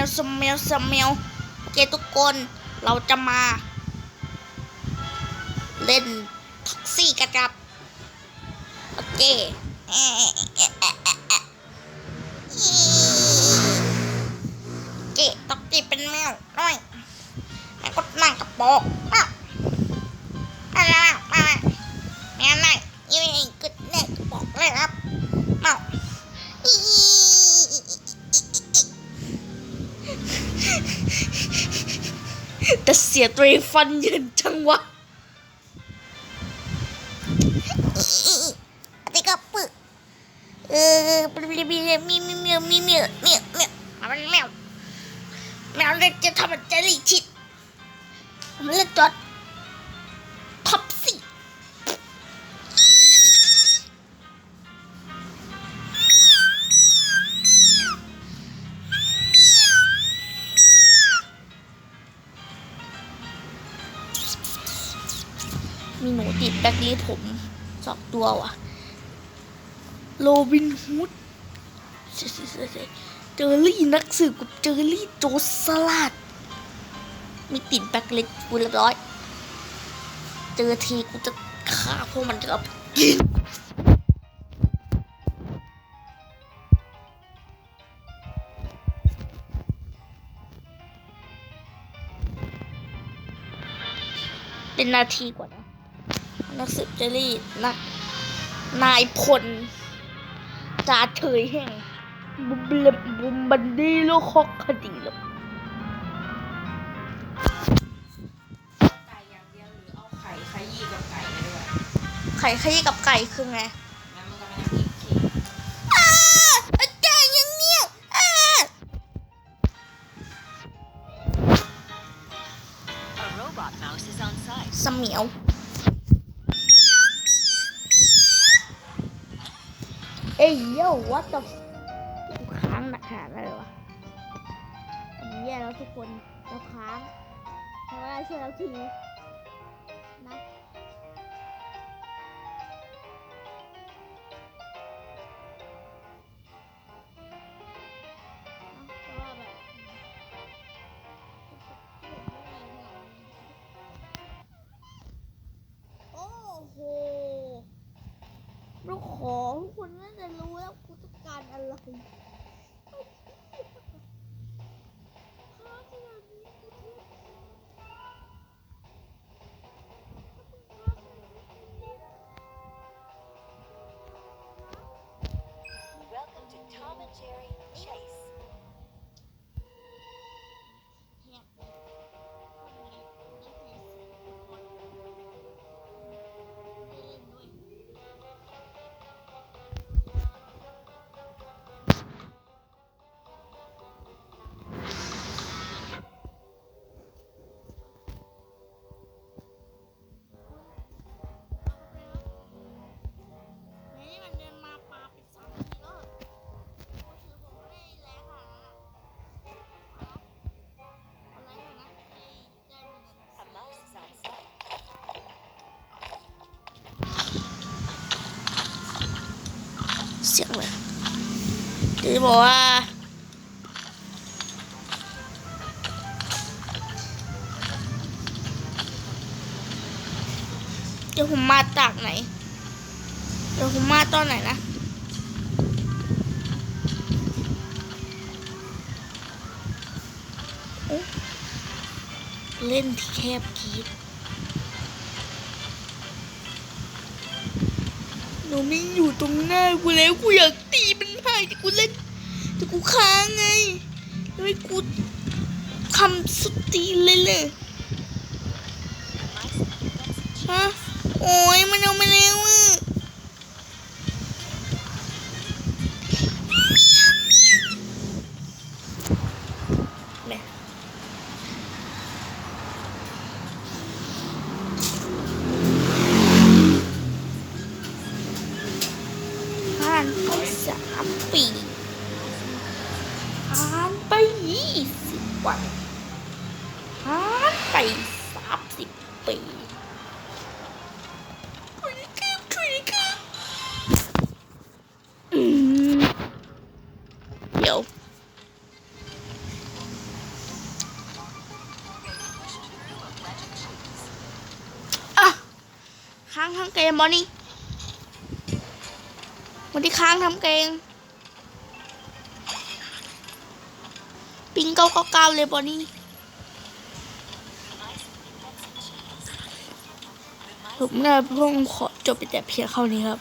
ยวสมเมลสมเมลโอเคทุกคนเราจะมา เล่นท็อกซี่กันครับ โอเค แต่เสียตรีฟันยืนจังวะติกระปึกเออมีมีมีมีมีมีมีมีมีมันแมวแมวเล็กจะทำมันจะลีชิดมันเล็กจัด มีหนูติดแบ็คลีดผมสองตัวว่ะโรบินฮูดเซเจอรี่นักสืบกับเจอรี่โจรสลัดมีติดแบ็คเล็กกูเรียบร้อย เจอทีกูจะฆ่าพวกมันกับกินเป็นนาทีกว่า นะนักสืบเจอรี่นักนายพลจ่าเฉยแห่งบุมเล็บบุมบันดีโลกฮอกคดีหรอกไก่อย่างเดียวหรือเอาไข่ขยี้กับไก่ไปด้วยไข่ขยี้กับไก่คือไงงั้นมันก็ไม่ต้องกินเค้กอ้าอาจารย์ยังเนี่ยอ้า A robot mouse is on site. สเหมียว เอ้ยโย่วัดตบค้างหนักขนาดนั้นเลยวะแย่แล้วทุกคนเราค้างทำอะไรช่วยเราทีนะ bakayım. จะบอกว่าเดี๋ยวผมมาจากไหน เดี๋ยวผมมาตอนไหนนะเล่นที่แคบกรีดหนูไม่อยู่ตรงหน้ากูแล้วกูอยากตีมันให้แต่กูเล่น แต่กูค้างไงแล้วให้กูทำสตีเลยเลยฮะโอ้ยมันเอามาแล้วอะ ผ่านไปยี่สิบวันผ่านไปสามสิบปีคุยกับคุยกับเดี๋ยวค้างค้างเกมวันนี้วันที่ค้างทำเกม ปิงเก้าเก้าเก้าเลยบอนี่ผมนะพวกขอจบไปแต่เพียงเท่านี้ครับ